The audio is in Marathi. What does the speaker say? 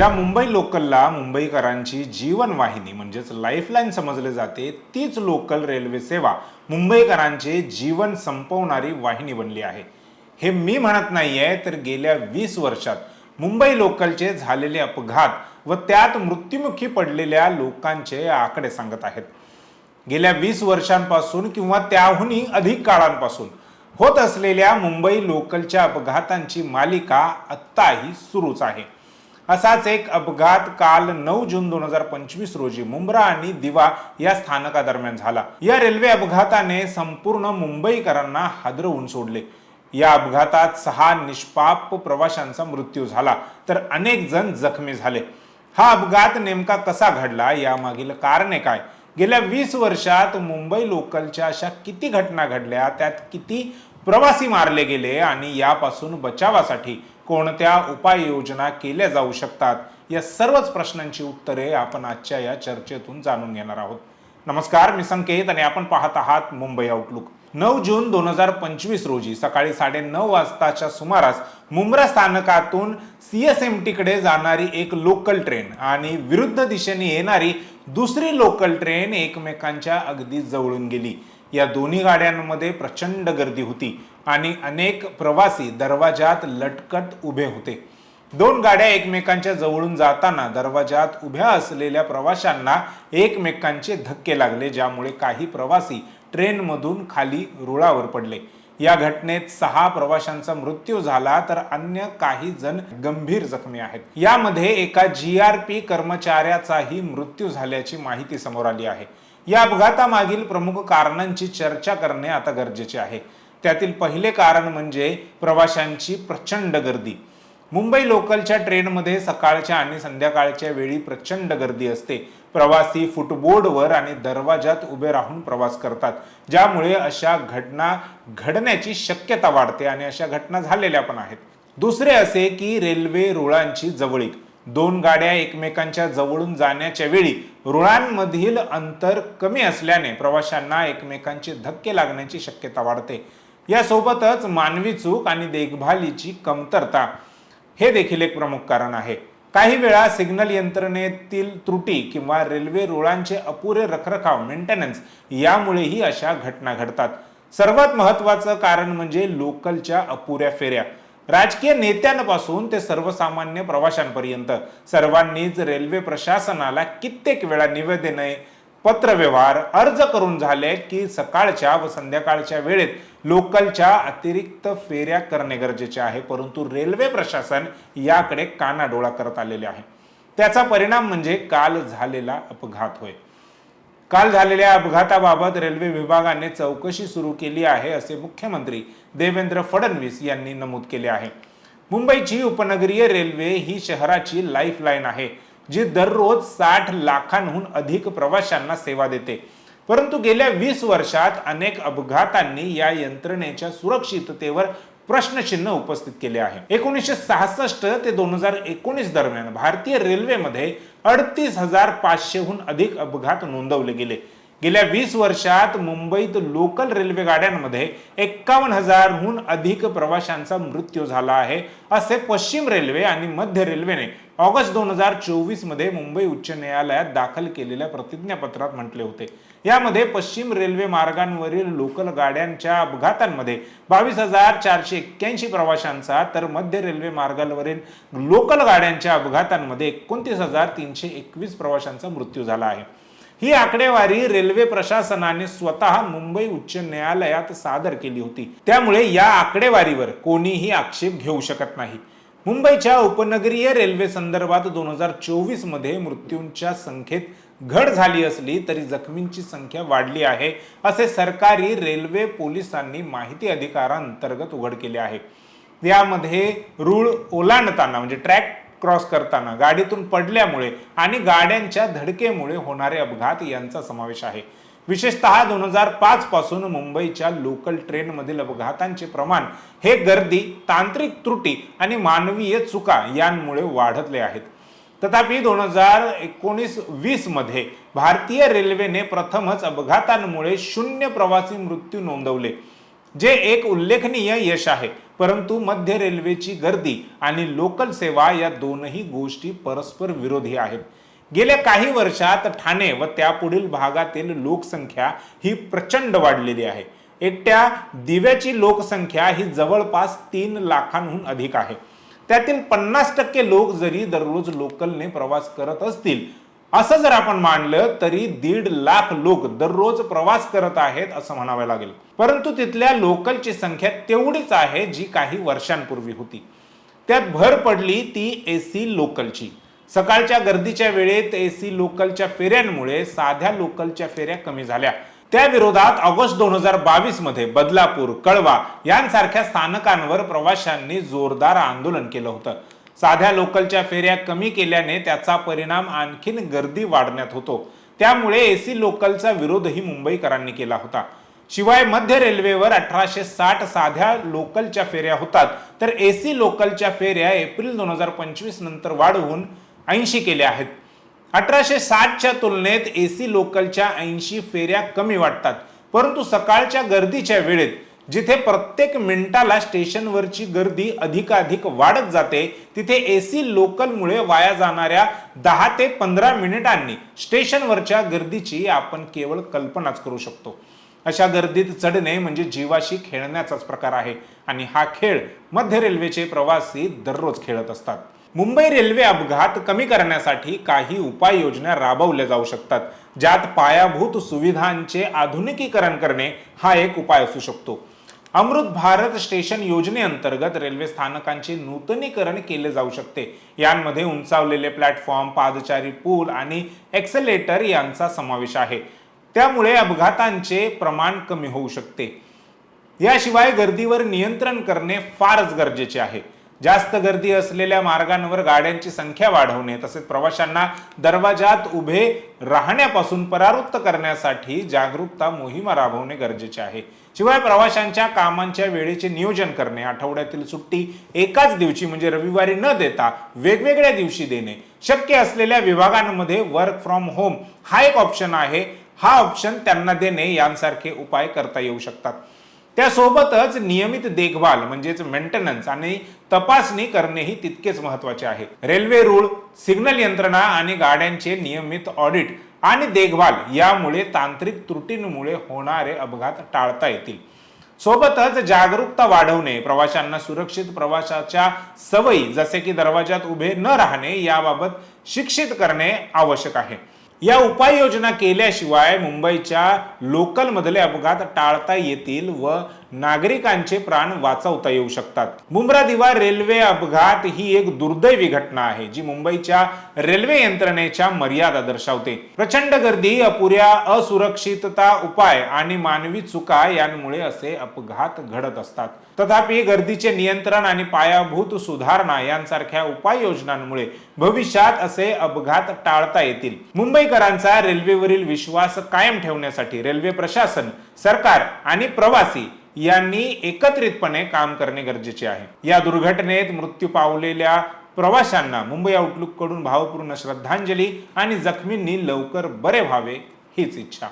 ज्या मुंबई लोकलला मुंबईकरांची जीवनवाहिनी म्हणजेच लाईफलाईन समजले जाते तीच लोकल रेल्वे सेवा मुंबईकरांचे जीवन संपवणारी वाहिनी बनली आहे. हे मी म्हणत नाही आहे तर गेल्या वीस वर्षात मुंबई लोकलचे झालेले अपघात व त्यात मृत्युमुखी पडलेल्या लोकांचे आकडे सांगत आहेत. गेल्या वीस वर्षांपासून किंवा त्याहूनही अधिक काळांपासून होत असलेल्या मुंबई लोकलच्या अपघातांची मालिका आत्ताही सुरूच आहे. असाच एक अपघात काल नऊ जून दोन हजार पंचवीस रोजी मुंब्रा आणि दिवा या स्थानकादरम्यान झाला. या रेल्वे अपघाताने संपूर्ण मुंबईकरांना हादरवून सोडले. या अपघातात सहा निष्पाप प्रवाशांचा मृत्यू झाला तर अनेक जण जखमी झाले. हा अपघात नेमका कसा घडला यामागील कारणे काय? गेल्या वीस वर्षात मुंबई लोकलच्या अशा किती घटना घडल्या त्यात किती प्रवासी मारले गेले आणि यापासून बचावासाठी कोणत्या उपाययोजना केल्या जाऊ शकतात? या सर्वच प्रश्नांची उत्तरे आपण आजच्या या चर्चेतून जाणून घेणार आहोत. नमस्कार मी संकेत आणि आपण पाहत आहात मुंबई आउटलुक नऊ जून दोन हजार पंचवीस रोजी सकाळी साडेनऊ वाजताच्या सुमारास मुंब्रा स्थानकातून सी एस एम टीकडे जाणारी एक लोकल ट्रेन आणि विरुद्ध दिशेने येणारी दुसरी लोकल ट्रेन एकमेकांच्या अगदी जवळून गेली. या दोन्ही गाड्यांमध्ये प्रचंड गर्दी होती आणि अनेक प्रवासी दरवाजात लटकत उभे होते. दोन गाड्या एकमेकांच्या जवळून जाताना दरवाजात उभ्या असलेल्या प्रवाशांना एकमेकांचे धक्के लागले ज्यामुळे काही प्रवासी ट्रेनमधून खाली रुळावर पडले. या घटनेत सहा प्रवाशांचा मृत्यू झाला तर अन्य काही जण गंभीर जखमी आहेत. यामध्ये एका जी आर पी कर्मचाऱ्याचाही मृत्यू झाल्याची माहिती समोर आली आहे. या अपघातामागील प्रमुख कारणांची चर्चा करणे आता गरजेचे आहे. त्यातील पहिले कारण म्हणजे प्रवाशांची प्रचंड गर्दी. मुंबई लोकलच्या ट्रेनमध्ये सकाळच्या आणि संध्याकाळच्या वेळी प्रचंड गर्दी असते. प्रवासी फुटबोर्डवर आणि दरवाजात उभे राहून प्रवास करतात. ज्यामुळे अशा घटना घडण्याची शक्यता वाढते आणि अशा घटना झालेल्या पण आहेत. दुसरे असे की रेल्वे रुळांची जवळीक. दोन गाड्या एकमेकांच्या जवळून जाण्याच्या वेळी रुळांमधील अंतर कमी असल्याने प्रवाशांना एकमेकांचे धक्के लागण्याची शक्यता वाढते. यासोबतच मानवी चूक आणि देखभालीची कमतरता हे देखील एक प्रमुख कारण आहे. काही वेळा सिग्नल यंत्रणेतील त्रुटी किंवा रेल्वे रुळांचे अपुरे रखरखाव मेंटेनन्स यामुळेही अशा घटना घडतात. सर्वात महत्वाचं कारण म्हणजे लोकलच्या अपुऱ्या फेऱ्या. राजकीय नेत्यांपासून ते सर्वसामान्य प्रवाशांपर्यंत सर्वांनीच रेल्वे प्रशासनाला कित्येक वेळा निवेदने पत्रव्यवहार अर्ज करून झाले की सकाळच्या व संध्याकाळच्या वेळेत लोकलच्या अतिरिक्त फेऱ्या करणे गरजेचे आहे. परंतु रेल्वे प्रशासन याकडे कानाडोळा करत आलेले आहे. त्याचा परिणाम म्हणजे काल झालेला अपघात होय. काल झालेल्या अपघाताबाबत रेल्वे विभागाने चौकशी सुरू केली आहे असे मुख्यमंत्री देवेंद्र फडणवीस यांनी नमूद केले आहे. मुंबईची उपनगरीय रेल्वे ही शहराची लाईफलाईन आहे जी दररोज साठ लाखांहून अधिक प्रवाशांना सेवा देते. परंतु गेल्या वीस वर्षात अनेक अपघातांनी या यंत्रणेच्या सुरक्षिततेवर प्रश्नचिन्ह उपस्थित केले आहे. एकोणीसशे सहासष्ट ते दोन हजार एकोणीस दरम्यान भारतीय रेल्वेमध्ये अडतीस हजार पाचशेहून अधिक अपघात नोंदवले गेले. गेल्या वीस वर्षात मुंबईत लोकल रेल्वे गाड्यांमध्ये एक्कावन्न हजारहून अधिक प्रवाशांचा मृत्यू झाला आहे असे पश्चिम रेल्वे आणि मध्य रेल्वेने ऑगस्ट दोन हजार चोवीसमध्ये मुंबई उच्च न्यायालयात दाखल केलेल्या प्रतिज्ञापत्रात म्हटले होते. यामध्ये पश्चिम रेल्वे मार्गांवरील लोकल गाड्यांच्या अपघातांमध्ये बावीस हजार चारशे एक्क्याऐंशी प्रवाशांचा तर मध्य रेल्वे मार्गावरील लोकल गाड्यांच्या अपघातांमध्ये एकोणतीस हजार तीनशे एकवीस प्रवाशांचा मृत्यू झाला आहे. ही आकडेवारी रेल्वे प्रशासनाने स्वतः मुंबई उच्च न्यायालयात सादर केली होती. त्यामुळे या आकडेवारीवर कोणीही आक्षेप घेऊ शकत नाही. मुंबईच्या उपनगरीय रेल्वे संदर्भात दोन हजार चोवीसमध्ये मृत्यूंच्या संख्येत घट झाली असली तरी जखमींची संख्या वाढली आहे असे सरकारी रेल्वे पोलिसांनी माहिती अधिकारांतर्गत उघड केले आहे. यामध्ये रूळ ओलांडताना म्हणजे ट्रॅक क्रॉस करताना गाडीतून पडल्यामुळे आणि गाड्यांच्या धडकेमुळे होणारे अपघात यांचा समावेश आहे. विशेषतः दोन हजार पाच पासून मुंबईच्या लोकल ट्रेनमधील अपघातांचे प्रमाण हे गर्दी तांत्रिक त्रुटी आणि मानवीय चुका यांमुळे वाढतले आहेत. तथापि दोन हजार एकोणीस वीसमध्ये भारतीय रेल्वेने प्रथमच अपघातांमुळे शून्य प्रवासी मृत्यू नोंदवले जे एक उल्लेखनीय यश आहे. परंतु मध्य रेल्वेची गर्दी आणि लोकल सेवा या दोनही गोष्टी परस्पर विरोधी आहेत. गेल्या काही वर्षात ठाणे व त्यापुढील भागातील लोकसंख्या ही प्रचंड वाढलेली आहे. एकट्या दिव्याची लोकसंख्या ही जवळपास तीन लाखांहून अधिक आहे. त्यातील पन्नास टक्के लोक जरी दररोज लोकलने प्रवास करत असतील असं जर आपण मानलं तरी दीड लाख लोक दररोज प्रवास करत आहेत असं म्हणावं लागेल. परंतु तिथल्या लोकलची संख्या तेवढीच आहे जी काही वर्षांपूर्वी होती. त्यात भर पडली ती एसी लोकलची. सकाळच्या गर्दीच्या वेळेत एसी लोकलच्या फेऱ्यांमुळे साध्या लोकलच्या फेऱ्या कमी झाल्या. त्या विरोधात ऑगस्ट दोन हजार बावीसमध्ये बदलापूर कळवा यांसारख्या स्थानकांवर प्रवाशांनी जोरदार आंदोलन केलं होतं. साध्या लोकलच्या फेऱ्या कमी केल्याने त्याचा परिणाम आणखीन गर्दी वाढण्यात होतो. त्यामुळे एसी लोकलचा विरोधही मुंबईकरांनी केला होता. शिवाय मध्य रेल्वेवर अठराशे साठ साध्या लोकलच्या फेऱ्या होतात. तर एसी लोकलच्या फेऱ्या एप्रिल दोन हजार पंचवीस नंतर वाढवून ऐंशी केल्या आहेत. अठराशे साठच्या तुलनेत एसी लोकलच्या ऐंशी फेऱ्या कमी वाटतात. परंतु सकाळच्या गर्दीच्या वेळेत जिथे प्रत्येक मिनिटाला स्टेशनवरची गर्दी अधिकाधिक वाढत जाते तिथे एसी लोकलमुळे वाया जाणाऱ्या दहा ते पंधरा मिनिटांनी स्टेशनवरच्या गर्दीची आपण केवळ कल्पनाच करू शकतो. अशा गर्दीत चढणे म्हणजे जीवाशी खेळण्याचाच प्रकार आहे आणि हा खेळ मध्य रेल्वेचे प्रवासी दररोज खेळत असतात. मुंबई रेल्वे अपघात कमी करण्यासाठी काही उपाययोजना राबवल्या जाऊ शकतात ज्यात पायाभूत सुविधांचे आधुनिकीकरण करणे हा एक उपाय असू शकतो. अमृत भारत स्टेशन योजनेअंतर्गत रेल्वे स्थानकांचे नूतनीकरण केले जाऊ शकते. यांमध्ये उंचावलेले प्लॅटफॉर्म पादचारी पूल आणि एक्सेलेटर यांचा समावेश आहे. त्यामुळे अपघातांचे प्रमाण कमी होऊ शकते. याशिवाय गर्दीवर नियंत्रण करणे फारच गरजेचे आहे. जास्त गर्दी असलेल्या मार्गांवर गाड्यांची संख्या वाढवणे तसेच प्रवाशांना दरवाजात उभे राहण्यापासून परावृत्त करण्यासाठी जागरूकता मोहिमा राबवणे गरजेचे आहे. शिवाय प्रवाशांच्या कामांच्या वेळेचे नियोजन करणे आठवड्यातील सुट्टी एकाच दिवशी म्हणजे रविवारी न देता वेगवेगळ्या दिवशी देणे. शक्य असलेल्या विभागांमध्ये वर्क फ्रॉम होम हा एक ऑप्शन आहे. हा ऑप्शन त्यांना देणे यांसारखे उपाय करता येऊ शकतात. त्यासोबतच नियमित देखभाल म्हणजेच मेंटेनन्स आणि तपासणी करणेही तितकेच महत्त्वाचे आहे. रेल्वे रूळ सिग्नल यंत्रणा आणि गाड्यांचे नियमित ऑडिट आणि देखभाल यामुळे तांत्रिक त्रुटींमुळे होणारे अपघात टाळता येतील. सोबतच जागरूकता वाढवणे प्रवाशांना सुरक्षित प्रवासाच्या सवयी जसे की दरवाजात उभे न राहणे याबाबत शिक्षित करणे आवश्यक आहे. या उपाययोजना केल्याशिवाय मुंबईच्या लोकलमधले अपघात टाळता येतील व नागरिकांचे प्राण वाचवता येऊ शकतात. मुंब्रा दिवा रेल्वे अपघात ही एक दुर्दैवी घटना आहे जी मुंबईच्या रेल्वे यंत्रणेच्या मर्यादा दर्शवते. प्रचंड गर्दी अपुऱ्या असुरक्षितता उपाय आणि मानवी चुका यांमुळे असे अपघात घडत असतात. तथापि गर्दीचे नियंत्रण आणि पायाभूत सुधारणा यांसारख्या उपाययोजनांमुळे भविष्यात असे अपघात टाळता येतील. मुंबईकरांचा रेल्वेवरील विश्वास कायम ठेवण्यासाठी रेल्वे प्रशासन सरकार आणि प्रवासी यांनी एकत्रितपणे काम करणे गरजेचे आहे. या दुर्घटनेत मृत्यू पावलेल्या प्रवाशांना मुंबई आउटलुककडून भावपूर्ण श्रद्धांजली आणि जखमींनी लवकर बरे व्हावे हीच इच्छा.